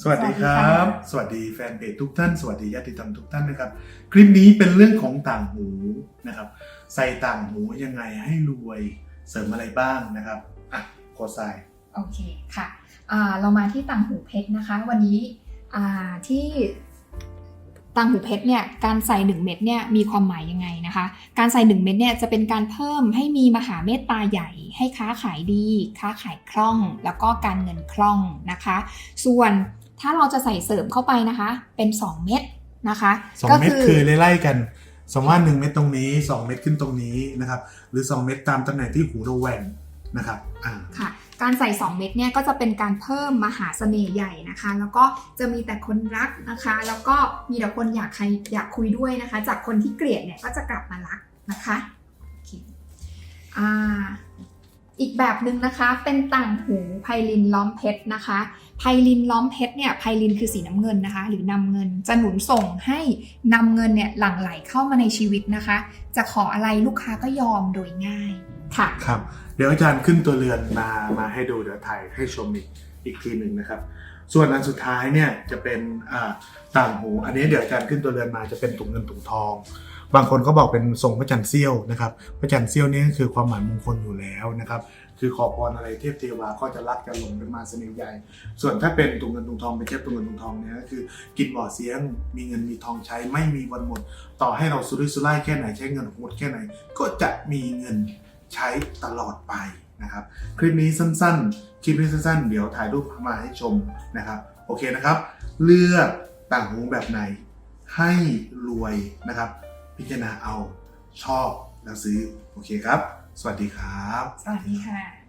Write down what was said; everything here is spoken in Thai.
สวัสดีครัสวัสดีบค่ะสวัสดีแฟนเพจทุกท่าน สวัสดีญาติธรรมทุกท่านนะครับ คลิปนี้เป็นเรื่องของต่างหูนะครับ ใส่ต่างหูยังไงให้รวยเสริมอะไรบ้างนะครับอะโคไซายโอเคค่ะอ่าเรามาที่ต่างหูเพชรนะคะ วันนี้อ่าที่ต่างหูเพชรเนี่ยการใส่ 1 เม็ดเนี่ยมีความหมายยังไงนะคะ การใส่ 1 เม็ดเนี่ยจะเป็นการเพิ่มให้มีมหาเมตตาใหญ่ ให้ค้าขายดี ค้าขายคล่อง แล้วก็การเงินคล่องนะคะ ส่วน ถ้าเราจะใส่เสริมเข้าไปนะคะ เป็น 2 เม็ดนะคะสองเม็ดคือไล่ๆกันสมมติว่าหนึ่งเม็ดตรงนี้ 2 เม็ดขึ้นตรงนี้นะครับ หรือ 2 เม็ดตามตำแหน่งที่หูเราแหว่งนะครับอ่าค่ะ การใส่ 2 เม็ดเนี่ยก็จะเป็นการเพิ่มมหาเสน่ห์ใหญ่นะคะ แล้วก็จะมีแต่คนรักนะคะ แล้วก็มีแต่คนอยากใครอยากคุยด้วยนะคะ จากคนที่เกลียดเนี่ยก็จะกลับมารักนะคะโอเคอ่า อีกแบบหนึ่งนะคะ เป็นต่างหูไพลินล้อมเพชรนะคะ ไพลินล้อมเพชรเนี่ย ไพลินคือสีน้ำเงินนะคะ หรือนำเงิน จะหนุนส่งให้นำเงินเนี่ยหลั่งไหลเข้ามาในชีวิตนะคะ จะขออะไรลูกค้าก็ยอมโดยง่าย ค่ะ ครับ เดี๋ยวอาจารย์ขึ้นตัวเรือนมา มาให้ดูเดี๋ยวถ่ายให้ชมอีกอีกทีหนึ่งนะครับ ส่วนอันสุดท้ายเนี่ยจะเป็นต่างหู อันนี้เดี๋ยวอาจารย์ขึ้นตัวเรือนมาจะเป็นถุงเงินถุงทอง บางคนก็บอกเป็นทรงพระจันทร์เสี้ยวนะครับพระจันทร์เสี้ยวนี่ก็คือความหมายมงคลอยู่แล้วนะครับคือขอพรอะไรเทพเทวาก็จะรักจะหลงเป็นมาเสน่ห์ใหญ่ ส่วนถ้าเป็นตุงเงินตุงทองเป็นเทพตุงเงินตุงทองเนี่ยก็คือ กินบ่อเสียงมีเงินมีทองใช้ไม่มีวันหมด ต่อให้เราสุรุ่ยสุร่ายแค่ไหนใช้เงินโหดแค่ไหน ก็จะมีเงินใช้ตลอดไปนะครับคลิปนี้สั้นๆ คลิปนี้สั้นๆ เดี๋ยวถ่ายรูปมาให้ชมนะครับ โอเคนะครับ เลือกต่างหูแบบไหนให้รวยนะครับ พิจารณาเอาชอบแล้วซื้อ โอเคครับ สวัสดีครับ สวัสดีค่ะ